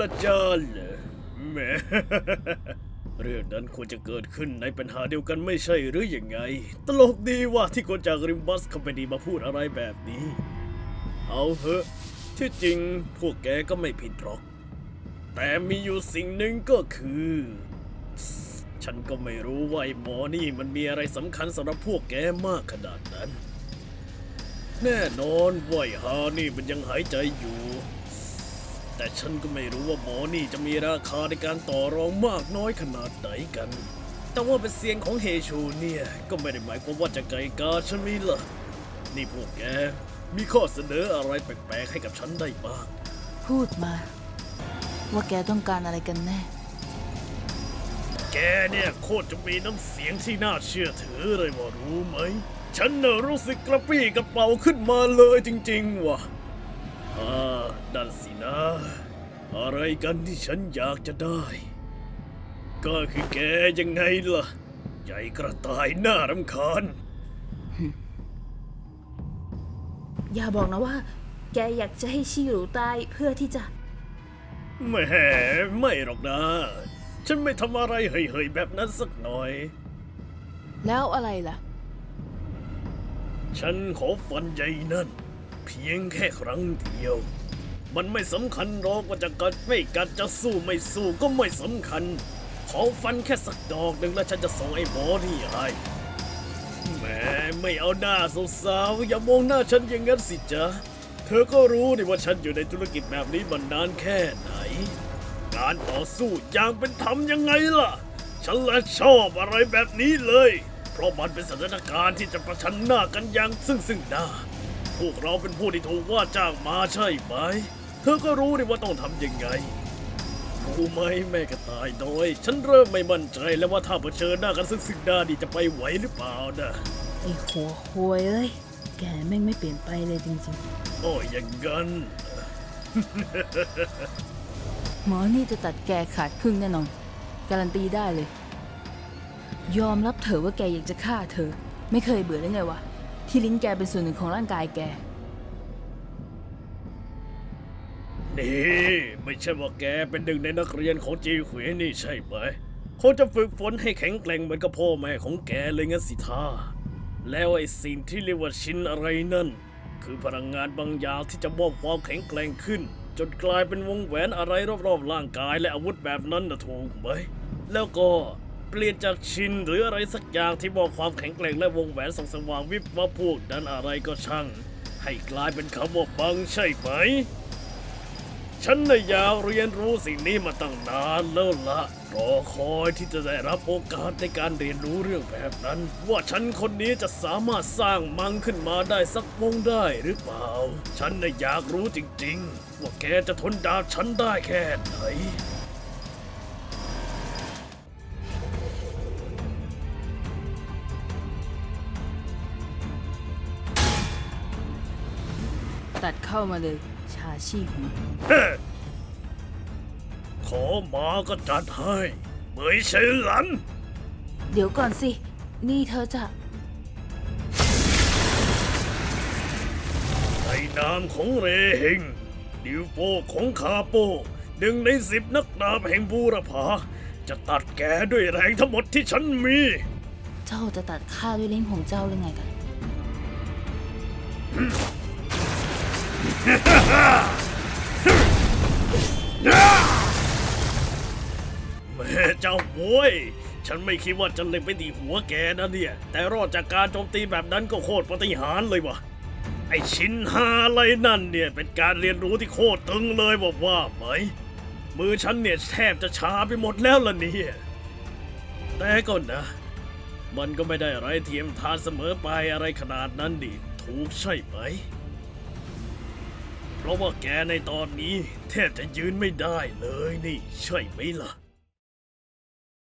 รจาเหรอแหมเรื่องนั้นควรจะเกิดขึ้นในปัญหาเดียวกันไม่ใช่หรืออยังไง ตลกดีว่าที่คนจากริมบัสคอมพานีมาพูดอะไรแบบนี้ เอาเถอะ ที่จริงพวกแกก็ไม่ผิดหรอก แต่มีอยู่สิ่งหนึ่งก็คือ ฉันก็ไม่รู้ว่าไอ้หมอนี่มันมีอะไรสำคัญสำหรับพวกแกมากขนาดนั้น แน่นอนว่าฮานี่มันยังหายใจอยู่ แต่ฉันก็ไม่รู้ว่าหมอนี่จะมีราคาในการต่อรองมากน้อยขนาดไหนกัน แต่ว่าเป็นเสียงของเฮชูเนี่ย ก็ไม่ได้หมายความว่าจะไกลกาฉันนี่ล่ะ นี่พวกแก มีข้อเสนออะไรแปลกๆให้กับฉันได้บ้าง พูดมา ว่าแกต้องการอะไรกันแน่ แกเนี่ยโคตรจะมีน้ำเสียงที่น่าเชื่อถือเลยว่ารู้ไหม ฉันน่ะรู้สึกกระปรี้กระเป๋าขึ้นมาเลยจริงๆว่ะ อ่านั่นสินะ อะไรกันที่ฉันอยากจะได้ ก็คือแกยังไงล่ะ ใหญ่กระต่ายหน้ารำคาญ อย่าบอกนะว่า แกอยากจะให้ชิหรูตายเพื่อที่จะ แหมไม่หรอกนะ ฉันไม่ทำอะไรเฮ้ยๆแบบนั้นสักหน่อย แล้วอะไรล่ะ ฉันขอฟันใหญ่นั่น เพียงแค่ครั้งเดียว มันไม่สำคัญหรอกว่าจะกัดไม่กัดจะสู้ไม่สู้ก็ไม่สำคัญ ขอฟันแค่สักดอกหนึ่งแล้วฉันจะส่งไอ้หมอนี่ให้แหมไม่เอาหน้าสาวๆอย่ามองหน้าฉันอย่างนั้นสิจ๊ะเธอก็รู้นี่ว่าฉันอยู่ในธุรกิจแบบนี้มานานแค่ไหน การต่อสู้อย่างเป็นธรรมยังไงล่ะ ฉันละชอบอะไรแบบนี้เลย เพราะมันเป็นสถานการณ์ที่จะประชันหน้ากันอย่างซึ่งซึ่งหน้า พวกเราเป็นผู้ที่ถูกว่าจ้างมาใช่ไหม เธอก็รู้นี่ว่าต้องทำยังไง รู้ไหมแม่กระต่ายน้อย ฉันเริ่มไม่มั่นใจแล้วว่าถ้าเผชิญหน้ากันซึ่งซึ่งหน้านี่จะไปไหวหรือเปล่านะไอ้หัวควยเอ้ย แกแม่งไม่เปลี่ยนไปเลยจริงโอ้ยอย่างนั้น ๆ หมอนี่จะตัดแกขาดครึ่งแน่นอน การันตีได้เลย ยอมรับเถอะว่าแกอยากจะฆ่าเธอ ไม่เคยเบื่อได้ไงวะ ที่ลิ้นแกเป็นส่วนหนึ่งของร่างกายแก นี่ ไม่ใช่ว่าแกเป็นหนึ่งในนักเรียนของจีเขวยนี่ใช่ไหมเขาจะฝึกฝนให้แข็งแกร่งเหมือนกับพ่อแม่ของแกเลยงั้นสิท่าแล้วไอ้สิ่งที่เรียกว่าชินอะไรนั่น คือพลังงานบางอย่างที่จะมอบความแข็งแกร่งขึ้น จนกลายเป็นวงแหวนอะไรรอบๆร่างกายและอาวุธแบบนั้นนะถูกไหม แล้วก็ เปลี่ยนจากชินหรืออะไรสักอย่างที่มอบความแข็งแกร่งและวงแหวนส่องสว่างวิบวับพวกนั้นอะไรก็ช่าง ให้กลายเป็นคำว่าบังใช่ไหม ฉันน่ะอยากเรียนรู้สิ่งนี้มาตั้งนานแล้วละรอคอยที่จะได้รับโอกาสในการเรียนรู้เรื่องแบบนั้น ว่าฉันคนนี้จะสามารถสร้างมังขึ้นมาได้สักวงได้หรือเปล่า ฉันน่ะอยากรู้จริง ๆ ว่าแกจะทนดาบฉันได้แค่ไหน ตัดเข้ามาเลยชาชีหูขอมาก็จัดให้เหมยเฉยหลัน เดี๋ยวก่อนสิ นี่เธอจะ ในนามของเรเฮงดิวโปของคาโปหนึ่งในสิบนักดาบแห่งบูรพาจะตัดแกด้วยแรงทั้งหมดที่ฉันมี เจ้าจะตัดข้าด้วยลิ้นของเจ้าหรือไงกัน แม่เจ้าโว้ย ฉันไม่คิดว่าจะเล็งไปที่หัวแกนะเนี่ย แต่รอดจากการโจมตีแบบนั้นก็โคตรปาฏิหารย์เลยวะไอชินฮาอะไรนั่นเนี่ย เป็นการเรียนรู้ที่โคตรตึงเลยบอกว่าไหม มือฉันเนี่ยแทบจะชาไปหมดแล้วล่ะเนี่ย แต่ก็นะ มันก็ไม่ได้อะไรเทียมทานเสมอไปอะไรขนาดนั้นดิ ถูกใช่ไหม เพราะว่าแกในตอนนี้แทบจะยืนไม่ได้เลยนี่ ใช่ไหมล่ะ